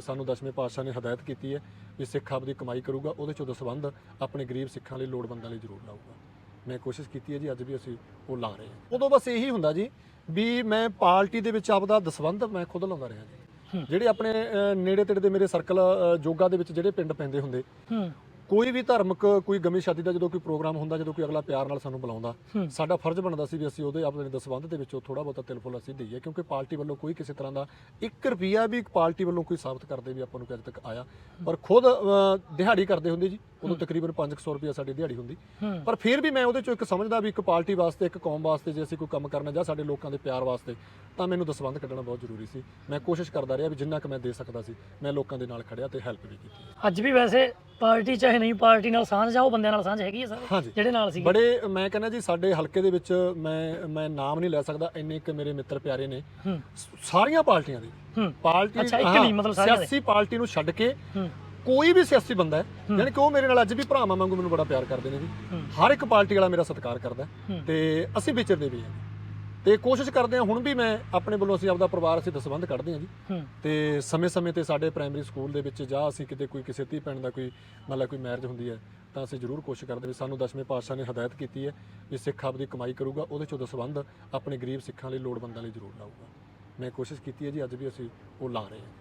ਸਾਨੂੰ ਦਸਵੇਂ ਪਾਤਸ਼ਾਹ ਨੇ ਹਦਾਇਤ ਕੀਤੀ ਹੈ ਵੀ ਸਿੱਖ ਆਪਦੀ ਕਮਾਈ ਕਰੂਗਾ ਉਹਦੇ ਚੋਂ ਦਸਵੰਧ ਆਪਣੇ ਗਰੀਬ ਸਿੱਖਾਂ ਲਈ ਲੋੜਵੰਦਾਂ ਲਈ ਜ਼ਰੂਰ ਲਾਊਗਾ। ਮੈਂ ਕੋਸ਼ਿਸ਼ ਕੀਤੀ ਹੈ ਜੀ ਅੱਜ ਵੀ ਅਸੀਂ ਉਹ ਲਾ ਰਹੇ ਹਾਂ। ਉਦੋਂ ਬਸ ਇਹੀ ਹੁੰਦਾ ਜੀ ਵੀ ਮੈਂ ਪਾਰਟੀ ਦੇ ਵਿੱਚ ਆਪਦਾ ਦਸਵੰਧ ਮੈਂ ਖੁਦ ਲਾਉਂਦਾ ਰਿਹਾ ਜੀ। ਜਿਹੜੇ ਆਪਣੇ ਨੇੜੇ ਤੇੜੇ ਦੇ ਮੇਰੇ ਸਰਕਲ ਜੋਗਾ ਦੇ ਵਿੱਚ ਜਿਹੜੇ ਪਿੰਡ ਪੈਂਦੇ ਹੁੰਦੇ ਕੋਈ ਵੀ ਧਾਰਮਿਕ ਕੋਈ ਗਮੀ ਸ਼ਾਦੀ ਦਾ ਜਦੋਂ ਕੋਈ ਪ੍ਰੋਗਰਾਮ ਹੁੰਦਾ ਜਦੋਂ ਕੋਈ ਅਗਲਾ ਪਿਆਰ ਨਾਲ ਸਾਨੂੰ ਬੁਲਾਉਂਦਾ ਸਾਡਾ ਫਰਜ਼ ਬਣਦਾ ਸੀ ਵੀ ਅਸੀਂ ਉਹਦੇ ਆਪਣੇ ਦਸਵੰਧ ਦੇ ਵਿੱਚੋਂ ਥੋੜਾ ਬਹੁਤਾ ਤਿਲ ਫੁੱਲ ਅਸੀਂ ਦਈਏ ਕਿਉਂਕਿ ਪਾਰਟੀ ਵੱਲੋਂ ਕੋਈ ਕਿਸੇ ਤਰ੍ਹਾਂ ਦਾ 1 ਰੁਪਿਆ ਵੀ ਪਾਰਟੀ ਵੱਲੋਂ ਕੋਈ ਸਾਬਤ ਕਰਦੇ ਵੀ ਆਪਾਂ ਨੂੰ ਅਜੇ ਤੱਕ ਆਇਆ। ਪਰ ਖੁਦ ਦਿਹਾੜੀ ਕਰਦੇ ਹੁੰਦੇ ਜੀ ਉਦੋਂ ਤਕਰੀਬਨ 500 ਰੁਪਿਆ ਸਾਡੀ ਦਿਹਾੜੀ ਹੁੰਦੀ। ਪਰ ਫਿਰ ਵੀ ਮੈਂ ਉਹਦੇ ਚੋਂ ਇੱਕ ਸਮਝਦਾ ਵੀ ਇੱਕ ਪਾਰਟੀ ਵਾਸਤੇ ਇੱਕ ਕੌਮ ਵਾਸਤੇ ਜੇ ਅਸੀਂ ਕੋਈ ਕੰਮ ਕਰਨਾ ਜਾਂ ਸਾਡੇ ਲੋਕਾਂ ਦੇ ਪਿਆਰ ਵਾਸਤੇ ਤਾਂ ਮੈਨੂੰ ਦਸਵੰਧ ਕੱਢਣਾ ਬਹੁਤ ਜ਼ਰੂਰੀ ਸੀ। ਮੈਂ ਕੋਸ਼ਿਸ਼ ਕਰਦਾ ਰਿਹਾ ਵੀ ਜਿੰਨਾ ਕੁ ਮੈਂ ਦੇ ਸਕਦਾ ਸੀ ਮੈਂ ਲੋਕਾਂ ਦੇ ਨਾਲ ਖੜਿਆ ਤੇ ਹੈਲਪ ਵੀ ਕੀਤੀ। ਅੱਜ ਵੀ ਵੈਸੇ ਪਾਰਟੀ ਚਾਹੇ ਨਹੀਂ ਪਾਰਟੀ ਨਾਲ ਸਾਂਝ ਉਹ ਬੰਦਿਆਂ ਨਾਲ ਸਾਂਝ ਹੈਗੀ ਹੈ ਸਰ ਹਾਂਜੀ। ਜਿਹੜੇ ਨਾਲ ਸੀ ਬੜੇ ਮੈਂ ਕਹਿੰਦਾ ਜੀ ਸਾਡੇ ਹਲਕੇ ਦੇ ਵਿੱਚ ਮੈਂ ਮੈਂ ਨਾਮ ਨਹੀਂ ਲੈ ਸਕਦਾ ਇੰਨੇ ਕਿ ਮੇਰੇ ਮਿੱਤਰ ਪਿਆਰੇ ਨੇ। ਹੂੰ। ਸ- ਸਾਰੀਆਂ ਪਾਰਟੀਆਂ ਦੇ। ਹੂੰ। ਪਾਰਟੀ ਅੱਛਾ, ਇੱਕ ਨਹੀਂ, ਮਤਲਬ ਸਾਰਿਆਂ ਦੇ। ਸਿਆਸੀ ਪਾਰਟੀ ਨੂੰ ਛੱਡ ਕੇ ਹੂੰ। ਕੋਈ ਵੀ ਸਿਆਸੀ ਬੰਦਾ ਹੈ ਯਾਨੀ ਕਿ ਉਹ ਮੇਰੇ ਨਾਲ ਅੱਜ ਵੀ ਭਰਾਵਾਂ ਵਾਂਗੂ ਮੈਨੂੰ ਬੜਾ ਪਿਆਰ ਕਰਦੇ ਨੇ ਜੀ। ਹਰ ਇੱਕ ਪਾਰਟੀ ਵਾਲਾ ਮੇਰਾ ਸਤਿਕਾਰ ਕਰਦਾ ਹੈ ਹੂੰ। ਤੇ ਅਸੀਂ ਵਿਚਰਦੇ ਵੀ ਹਾਂ ਤੇ ਕੋਸ਼ਿਸ਼ ਕਰਦੇ ਹਾਂ ਹੁਣ ਵੀ ਮੈਂ ਆਪਣੇ ਵੱਲੋਂ ਅਸੀਂ ਆਪਦਾ ਪਰਿਵਾਰ ਅਸੀਂ ਦਸਵੰਧ ਕੱਢਦੇ ਹਾਂ ਜੀ। ਤੇ ਸਮੇਂ-ਸਮੇਂ ਤੇ ਸਾਡੇ ਪ੍ਰਾਇਮਰੀ ਸਕੂਲ ਦੇ ਵਿੱਚ ਜਾਂ ਅਸੀਂ ਕਿਤੇ ਕੋਈ ਕਿਸੇ ਧੀ ਭੈਣ ਦਾ ਕੋਈ ਮਤਲਬ ਕੋਈ ਮੈਰਿਜ ਹੁੰਦੀ ਹੈ ਤਾਂ ਅਸੀਂ ਜ਼ਰੂਰ ਕੋਸ਼ਿਸ਼ ਕਰਦੇ ਵੀ ਸਾਨੂੰ ਦਸਵੇਂ ਪਾਤਸ਼ਾਹ ਨੇ ਹਦਾਇਤ ਕੀਤੀ ਹੈ ਵੀ ਸਿੱਖ ਆਪਦੀ ਕਮਾਈ ਕਰੂਗਾ ਉਹਦੇ ਚੋਂ ਦਸਵੰਧ ਆਪਣੇ ਗਰੀਬ ਸਿੱਖਾਂ ਲਈ ਲੋੜਵੰਦਾਂ ਲਈ ਜ਼ਰੂਰ ਲਾਊਗਾ। ਮੈਂ ਕੋਸ਼ਿਸ਼ ਕੀਤੀ ਹੈ ਜੀ ਅੱਜ ਵੀ ਅਸੀਂ ਉਹ ਲਾ ਰਹੇ ਹਾਂ।